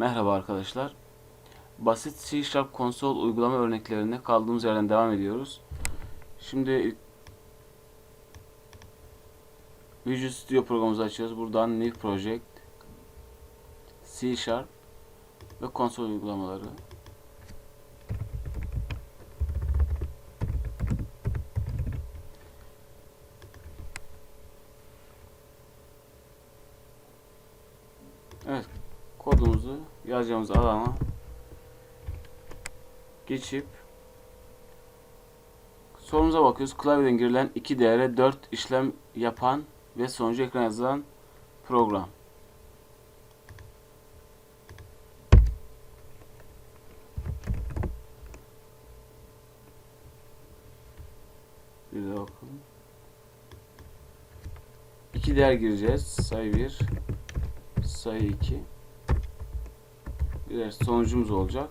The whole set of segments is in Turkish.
Merhaba arkadaşlar. Basit C Sharp konsol uygulama örneklerine kaldığımız yerden devam ediyoruz. Şimdi Visual Studio programımızı açıyoruz. Buradan New Project, C Sharp ve konsol uygulamaları. Evet, kodumuzu yazacağımız alana geçip sorumuza bakıyoruz. Klavyeden girilen iki değere 4 işlem yapan ve sonucu ekran yazılan program. Bir de bakalım. İki değer gireceğiz. Sayı 1 sayı 2 bir sonucumuz olacak.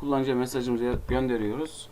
Kullanıcıya mesajımızı gönderiyoruz.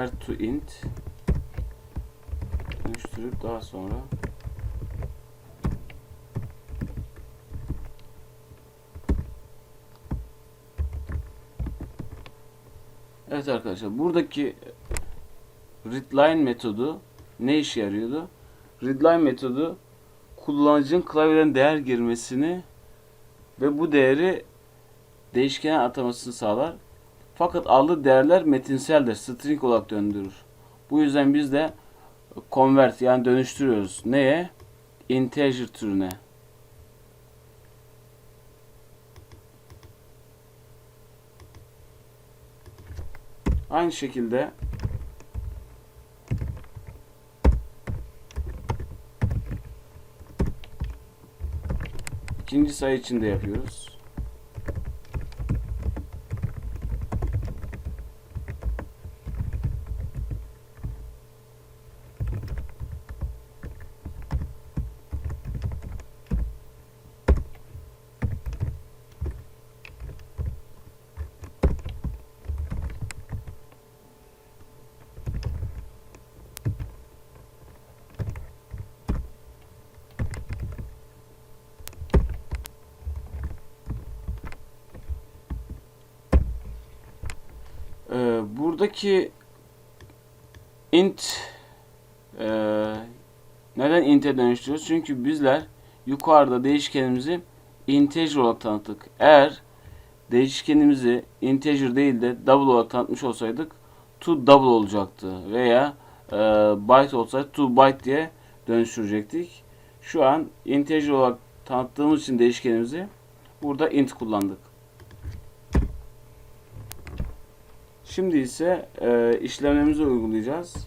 Convert to int dönüştürüp daha sonra Evet arkadaşlar buradaki readline metodu ne işe yarıyordu? Readline metodu kullanıcının klavyeden değer girmesini ve bu değeri değişkene atamasını sağlar. Fakat aldığı değerler metinseldir. String olarak döndürür. Bu yüzden biz de convert yani dönüştürüyoruz. Neye? Integer türüne. Aynı şekilde ikinci sayı için de yapıyoruz. Ee, buradaki int e, neden int'e dönüştürüyoruz? Çünkü bizler yukarıda değişkenimizi integer olarak tanıttık. Eğer değişkenimizi integer değil de double olarak tanıtmış olsaydık to double olacaktı veya e, byte olsaydı to byte diye dönüştürecektik. Şu an integer olarak tanıttığımız için değişkenimizi burada int kullandık. Şimdi ise e, işlemlerimizi uygulayacağız.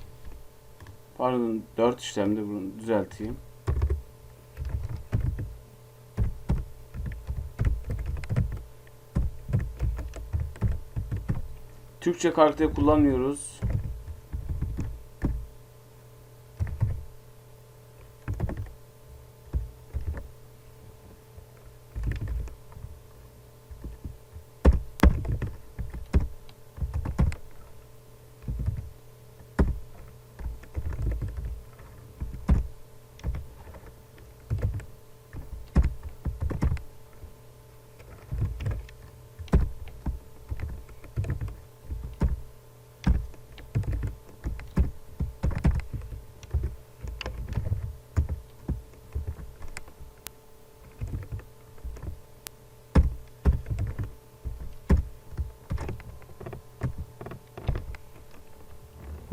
Pardon 4 işlemde bunu düzelteyim. Türkçe karakteri kullanmıyoruz.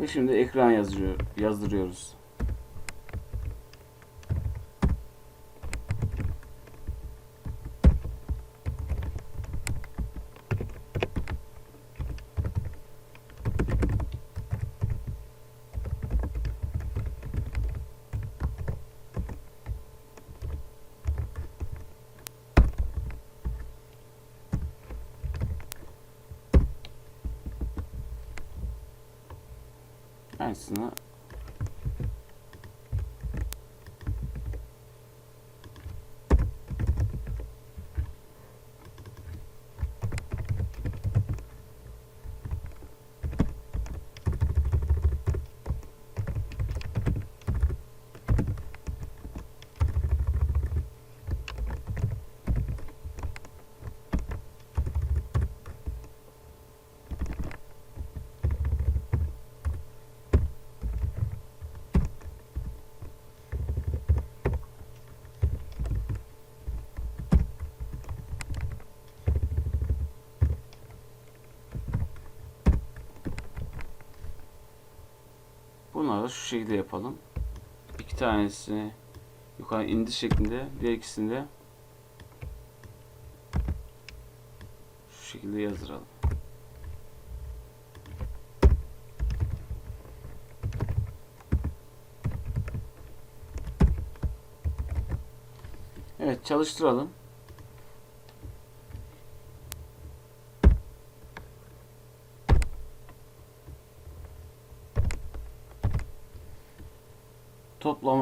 Ve şimdi ekran yazıyor, yazdırıyoruz. Aynısını Bunları şu şekilde yapalım. İki tanesini yukarı indir şeklinde, diğer ikisini de şu şekilde yazdıralım. Evet çalıştıralım.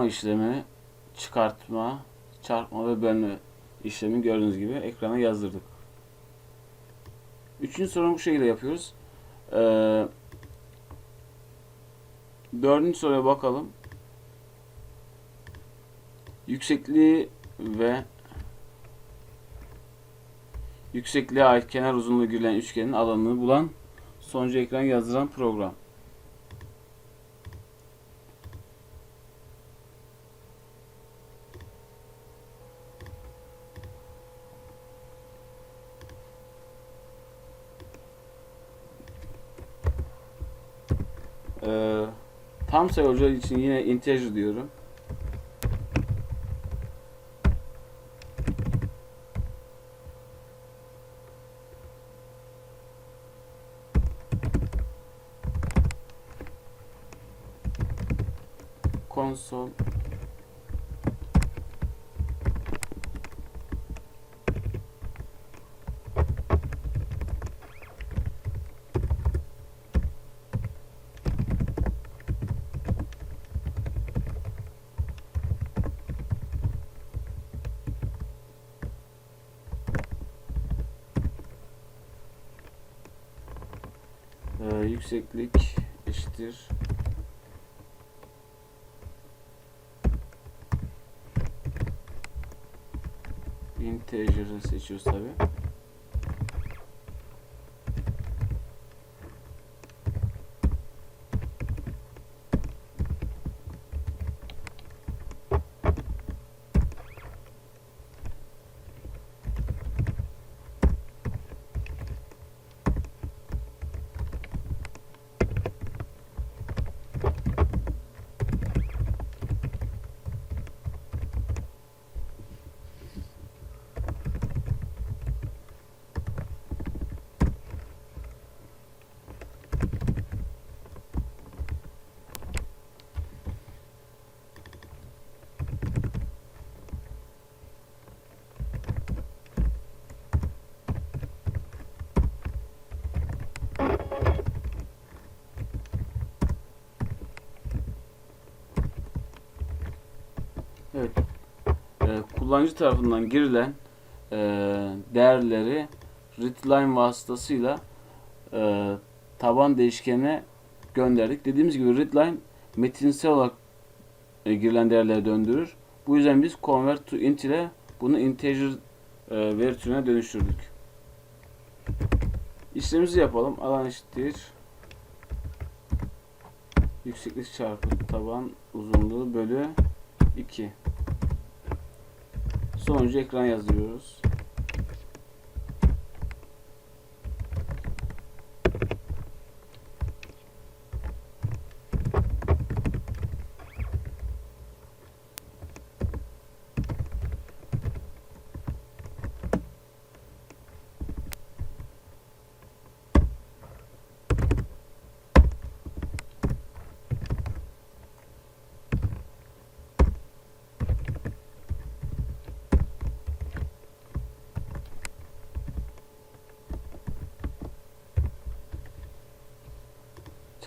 İşlemi, çıkartma, çarpma ve bölme işlemi gördüğünüz gibi ekrana yazdırdık. Üçüncü sorunu bu şekilde yapıyoruz. Ee, dördüncü soruya bakalım. Yüksekliği ve yüksekliğe ait kenar uzunluğu girilen üçgenin alanını bulan sonucu ekran yazdıran program. Ee, tam sayı olacağı için yine integer diyorum. Console Ee, yükseklik eşittir. Integer'ı seçiyoruz tabi. Evet. Ee, kullanıcı tarafından girilen e, değerleri readline vasıtasıyla e, taban değişkenine gönderdik. Dediğimiz gibi readline metinsel olarak e, girilen değerleri döndürür. Bu yüzden biz convert to int ile bunu integer e, veri türüne dönüştürdük. İşlemimizi yapalım. Alan eşittir. Yükseklik çarpı taban uzunluğu bölü 2. Sonucu ekran yazıyoruz.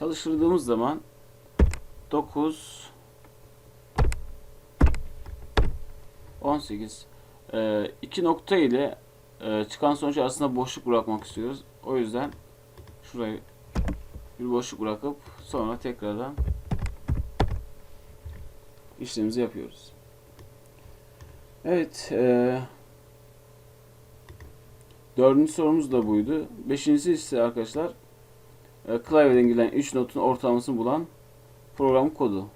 Çalıştırdığımız zaman 9 18 e, iki nokta ile e, çıkan sonuç arasında boşluk bırakmak istiyoruz. O yüzden şurayı bir boşluk bırakıp sonra tekrardan işlemimizi yapıyoruz. Evet. E, dördüncü sorumuz da buydu. Beşincisi ise arkadaşlar e, klavyeden gelen 3 notun ortalamasını bulan program kodu.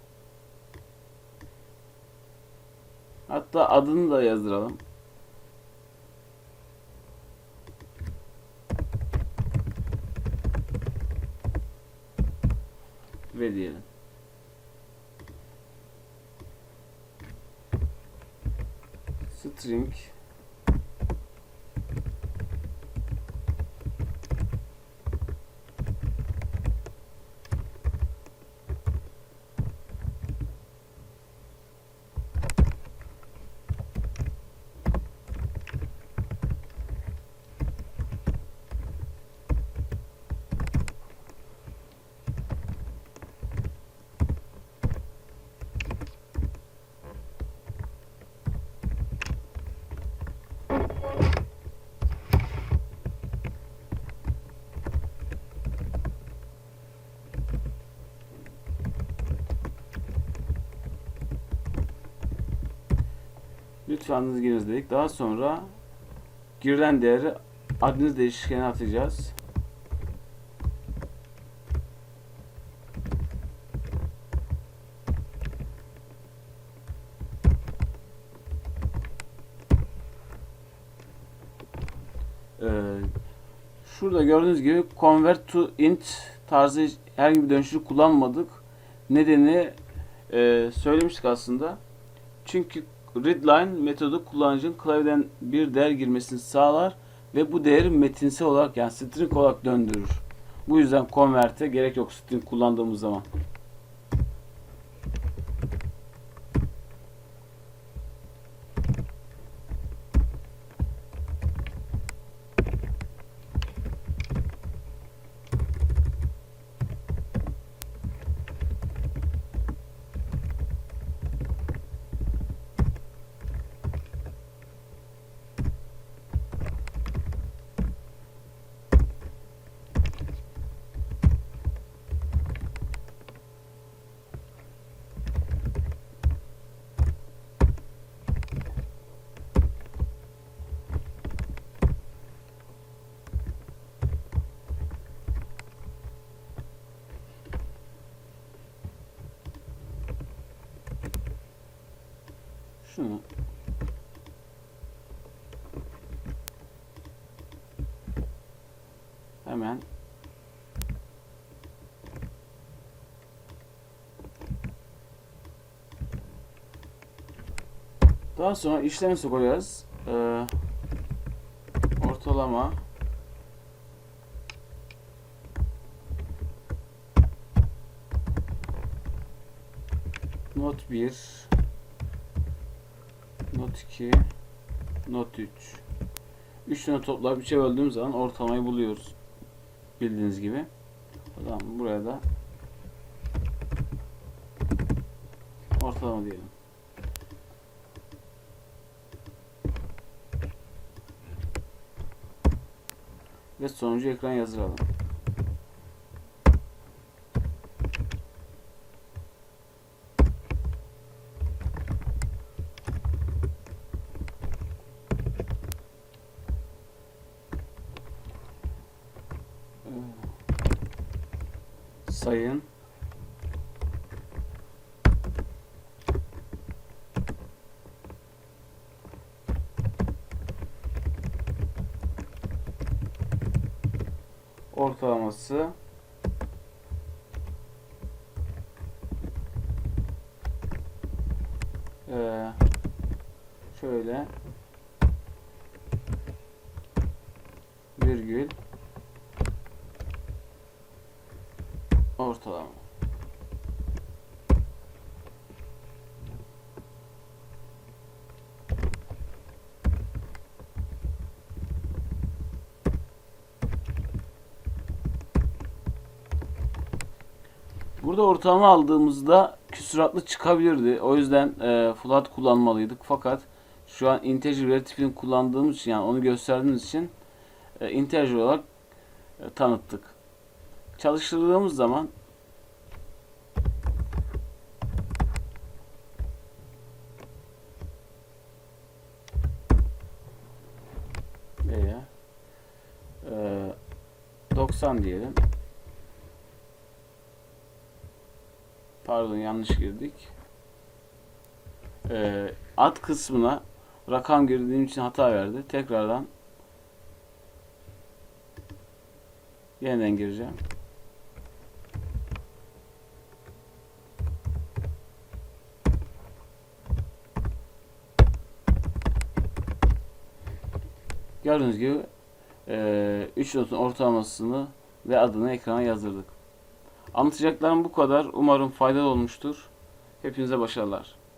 Hatta adını da yazdıralım. Ve diyelim. String Lütfen giriniz dedik. Daha sonra girilen değeri adınız değişkene atacağız. Ee, şurada gördüğünüz gibi convert to int tarzı herhangi bir dönüştürücü kullanmadık. Nedeni e, söylemiştik aslında. Çünkü readline metodu kullanıcının klavyeden bir değer girmesini sağlar ve bu değeri metinsel olarak yani string olarak döndürür. Bu yüzden convert'e gerek yok string kullandığımız zaman. Şunu hemen. Daha sonra işlemi sokuyoruz. Ee, ortalama. Not 1 Not 2 Not 3 3 tane toplayıp 3'e böldüğüm zaman ortalamayı buluyoruz. Bildiğiniz gibi. O zaman buraya da ortalama diyelim. Ve sonucu ekran yazdıralım. Sayın. Ortalaması. Ee, şöyle. Virgül ortalama. Burada ortalama aldığımızda küsuratlı çıkabilirdi. O yüzden e, float kullanmalıydık. Fakat şu an integer veri tipini kullandığımız için yani onu gösterdiğimiz için e, integer olarak e, tanıttık. Çalıştırdığımız zaman Veya e, 90 diyelim. Pardon yanlış girdik. Ee, ad kısmına rakam girdiğim için hata verdi. Tekrardan yeniden gireceğim. Gördüğünüz gibi 3 notun ortalamasını ve adını ekrana yazdırdık. Anlatacaklarım bu kadar. Umarım faydalı olmuştur. Hepinize başarılar.